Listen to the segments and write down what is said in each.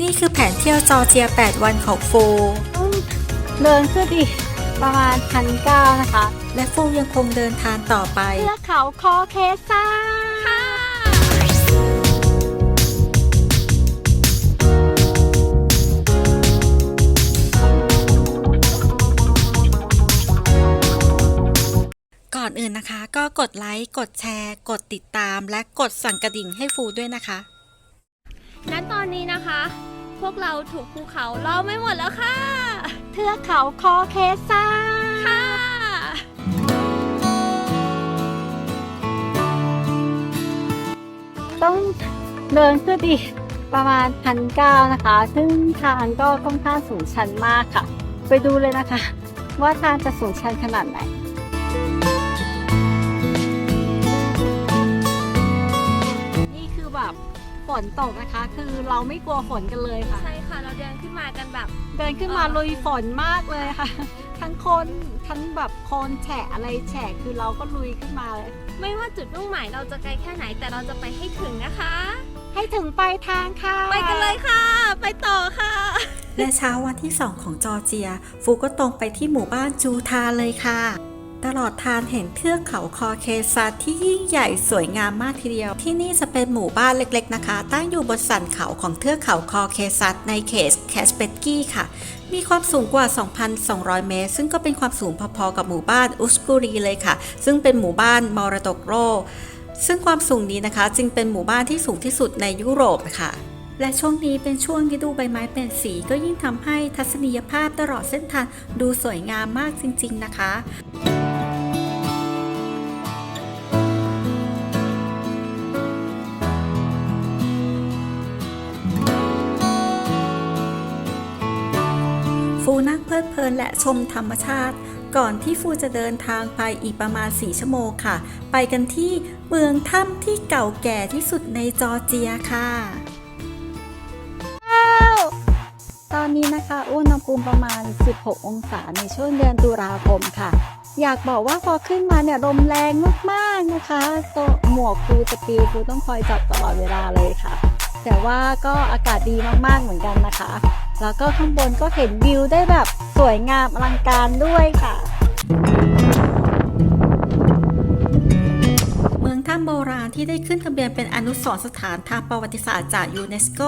นี่คือแผนเที่ยวจอร์เจีย 8 วันของฟูต้องเดินขึ้นอีกประมาณพันเก้านะคะ และฟูยังคงเดินทางต่อไป เทือกเขาคอเคซ่าก่อนอื่นนะคะ ก็กดไลค์ กดแชร์ กดติดตาม และกดสั่นกระดิ่งให้ฟูด้วยนะคะ ณตอนนี้นะคะ พวกเราถูกภูเขาล้อมไม่หมดแล้วค่ะ เทือกเขาคอเคซ่าค่ะ ต้องเดินขึ้นอีกประมาณพันเก้านะคะ ซึ่งทางก็ค่อนข้างสูงชันมากค่ะ ไปดูเลยนะคะ ว่าทางจะสูงชันขนาดไหนนี่ นตกนะคะ คือเราไม่กลัวฝนกันเลยค่ะ ใช่ค่ะ เราเดินขึ้นมากันแบบ เดินขึ้นมาลุยฝนมากเลยค่ะ ทั้งคนทั้งแบบโคลนแฉะอะไรแฉะคือเราก็ลุยขึ้นมาเลย ไม่ว่าจุดมุ่งหมายเราจะไกลแค่ไหนแต่เราจะไปให้ถึงนะคะ ให้ถึงปลายทางค่ะ ไปกันเลยค่ะ ไปต่อค่ะ และเช้าวันที่2ของจอร์เจีย ฟูก็ตรงไปที่หมู่บ้านจูทาเลยค่ะ ตลอดทางเห็นเทือกเขาคอเคซัสที่ยิ่งใหญ่สวยงามมากทีเดียว ที่นี่จะเป็นหมู่บ้านเล็กๆนะคะ ตั้งอยู่บนสันเขาของเทือกเขาคอเคซัสในเขตแคสเปตกี้ค่ะ มีความสูงกว่า 2,200 เมตร ซึ่งก็เป็นความสูงพอๆกับหมู่บ้านอุสกุรีเลยค่ะ ซึ่งเป็นหมู่บ้านมรดกโลกซึ่งความสูงนี้นะคะ จึงเป็นหมู่บ้านที่สูงที่สุดในยุโรปค่ะและช่วงนี้เป็นช่วงฤดูใบไม้เปลี่ยนสีก็ยิ่งทำให้ทัศนียภาพตลอดเส้นทางดูสวยงามมากจริง ๆ นะคะ ฟูนั่งเพลิดเพลินและชมธรรมชาติ ก่อนที่ฟูจะเดินทางไปอีกประมาณ 4 ชั่วโมงค่ะ ไปกันที่เมืองถ้ำที่เก่าแก่ที่สุดในจอร์เจียค่ะ ตอนนี้นะคะอุณหภูมิประมาณ 16 องศาในช่วงเดือนตุลาคมค่ะ อยากบอกว่าพอขึ้นมาเนี่ยลมแรงมากๆนะคะตัวหมวกฟูจะปลิวฟูต้องคอยจับตลอดเวลาเลยค่ะ แต่ว่าก็อากาศดีมากๆเหมือนกันนะคะ แล้วก็ข้างบนก็เห็นวิวได้แบบสวยงามอลังการด้วยค่ะ เมืองถ้ำโบราณที่ได้ขึ้นทะเบียนเป็นอนุสรณ์สถานทางประวัติศาสตร์จากยูเนสโก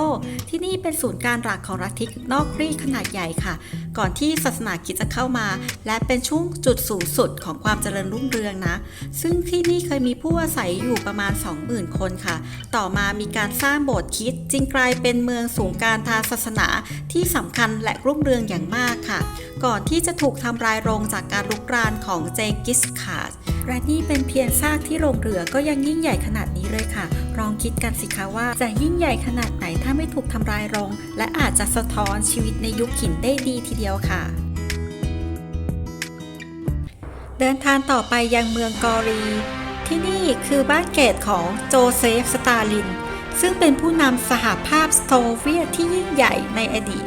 ที่นี่เป็นศูนย์การหลักของลัทธินอกรีขนาดใหญ่ค่ะก่อนที่ศาสนาคิดจะเข้ามา และเป็นช่วงจุดสูงสุดของความเจริญรุ่งเรืองนะ ซึ่งที่นี่เคยมีผู้อาศัยอยู่ประมาณ 20,000 คนค่ะ ต่อมามีการสร้างโบสถ์คิดจึงกลายเป็นเมืองศูนย์การทางศาสนาที่สำคัญและรุ่งเรืองอย่างมากค่ะ ก่อนที่จะถูกทำลายลงจากการลุกรานของเจกิสข่านและนี่เป็นเพียงซากที่โรงเรือก็ยังยิ่งใหญ่ขนาดนี้เลยค่ะ ลองคิดกันสิคะว่าจะยิ่งใหญ่ขนาดไหนถ้าไม่ถูกทำลายลง และอาจจะสะท้อนชีวิตในยุคหินได้ดีทีเดียวค่ะ เดินทางต่อไปยังเมืองกอรี ที่นี่คือบ้านเกิดของโจเซฟ สตาลิน ซึ่งเป็นผู้นำสหภาพโซเวียตที่ยิ่งใหญ่ในอดีต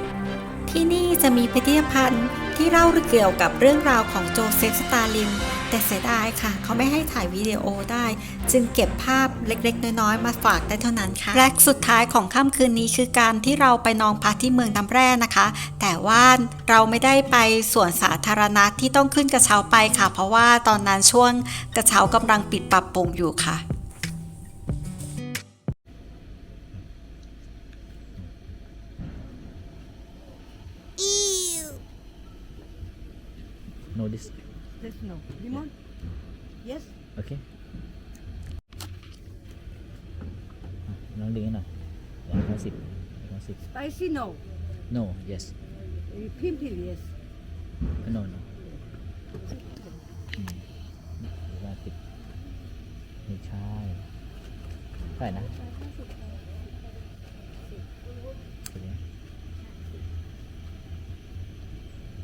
ที่นี่จะมีพิพิธภัณฑ์ที่เล่าเกี่ยวกับเรื่องราวของโจเซฟ สตาลิน แต่เสียดายค่ะ เขาไม่ให้ถ่ายวิดีโอได้ จึงเก็บภาพเล็กๆ น้อยๆ มาฝากได้เท่านั้นค่ะและสุดท้ายของค่ำคืนนี้คือการที่เราไปนองพักที่เมืองน้ำแร่นะคะ แต่ว่าเราไม่ได้ไปสวนสาธารณะที่ต้องขึ้นกระเช้าไปค่ะ เพราะว่าตอนนั้นช่วงกระเช้ากำลังปิดปรับปรุงอยู่ค่ะ No this. There's no lemon. Yes. Okay. น้องดึง ให้หน่อยเดี๋ยวเขาสิบเขาสิบ Spicy no. No yes Uh, Pimple yes. no no อืมหรือว่าติดไม่ใช่เท่าไหร่นะตัวนี้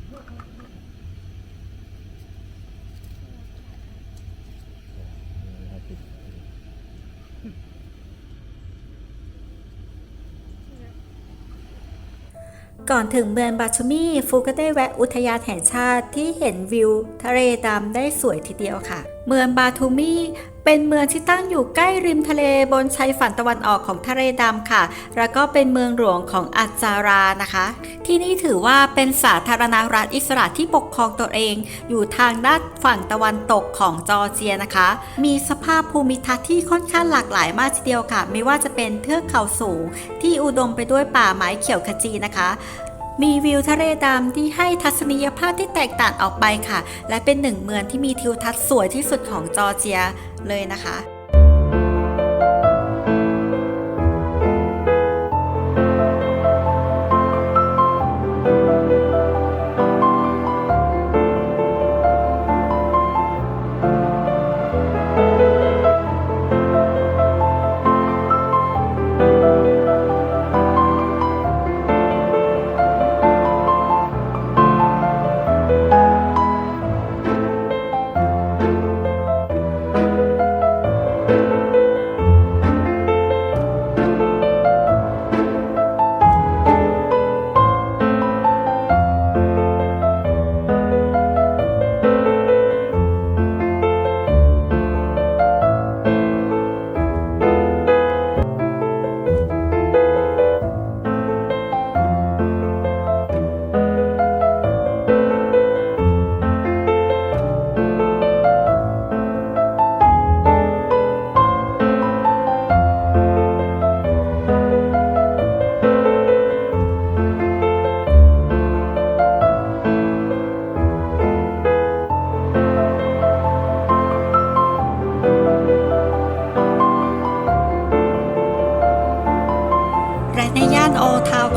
โอ้โหห้าสิบ ก่อนถึงเมืองบาชมี่ฟูก็ได้แวะอุทยานแห่งชาติที่เห็นวิวทะเลดำได้สวยทีเดียวค่ะ เมืองบาทูมี เป็นเมืองที่ตั้งอยู่ใกล้ริมทะเลบนชายฝั่งตะวันออกของทะเลดำค่ะ แล้วก็เป็นเมืองหลวงของอัจจารานะคะ ที่นี่ถือว่าเป็นสาธารณรัฐอิสระที่ปกครองตัวเอง อยู่ทางด้านฝั่งตะวันตกของจอร์เจียนะคะ มีสภาพภูมิทัศน์ที่ค่อนข้างหลากหลายมากทีเดียวค่ะ ไม่ว่าจะเป็นเทือกเขาสูง ที่อุดมไปด้วยป่าไม้เขียวขจีนะคะ มีวิวทะเลดำที่ให้ทัศนียภาพที่แตกต่างออกไปค่ะ และเป็นหนึ่งเมืองที่มีทิวทัศน์สวยที่สุดของจอร์เจียเลยนะคะ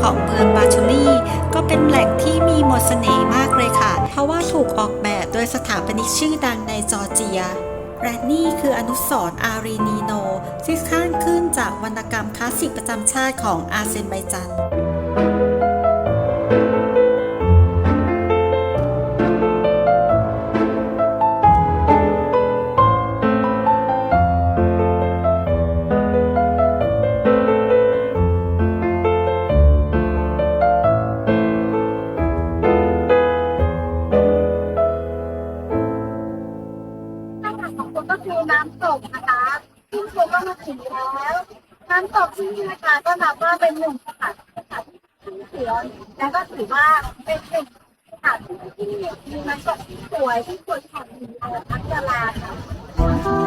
ของเมืองบาชูนีก็เป็นแหล่งที่มีมนต์เสน่ห์มากเลยค่ะ เพราะว่าถูกออกแบบโดยสถาปนิกชื่อดังในจอร์เจียและนี่คืออนุสร์อารีนีโน ที่สร้างขึ้นจากวรรณกรรมคลาสสิกประจำชาติของอาเซนไบจัน คือน้ำตกนะคะซึ่งคุณก็มาถึงแล้ว น้ำตกที่นี่นะคะก็นับว่าเป็นหนึ่งสถานที่สถานที่ท่องเที่ยและก็ถือว่าเป็นหนึ่งสถานที่ที่มีน้ำตกที่สวยที่สุดของเมืองอักษราค่ะ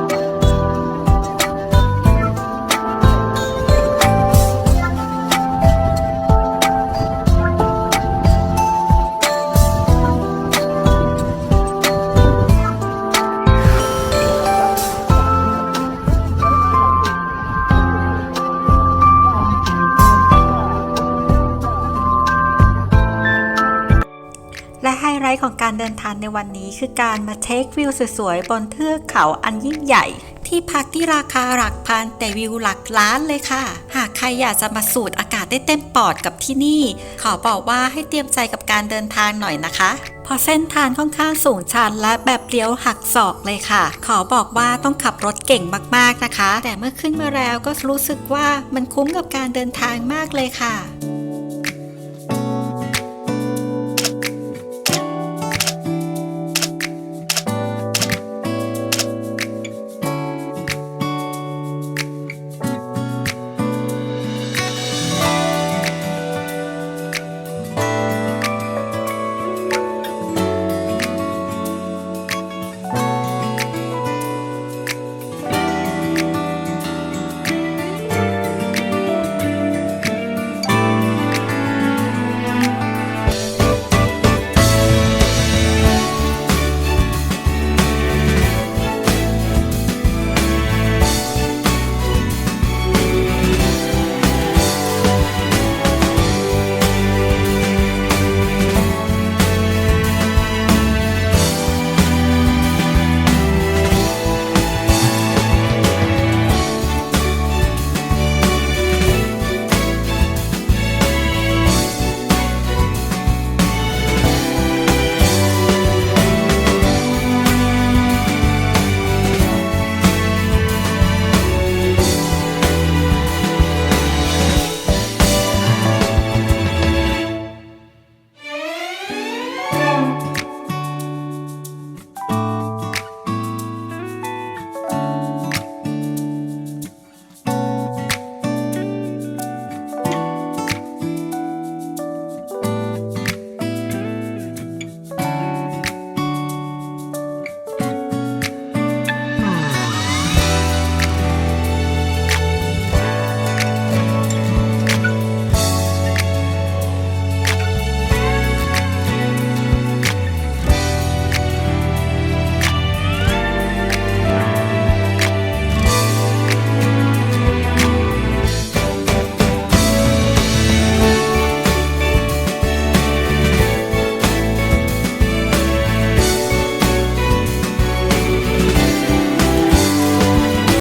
ท์ของการเดินทางในวันนี้ คือการมาเทควิวสวยๆบนเทือกเขาอันยิ่งใหญ่ ที่พักที่ราคาหลักพันแต่วิวหลักล้านเลยค่ะ หากใครอยากจะมาสูดอากาศได้เต็มปอดกับที่นี่ ขอบอกว่าให้เตรียมใจกับการเดินทางหน่อยนะคะพราะเส้นทางค่อนข้างสูงชันและแบบเลี้ยวหักศอกเลยค่ะ ขอบอกว่าต้องขับรถเก่งมากๆนะคะ แต่เมื่อขึ้นมาแล้วก็รู้สึกว่ามันคุ้มกับการเดินทางมากเลยค่ะ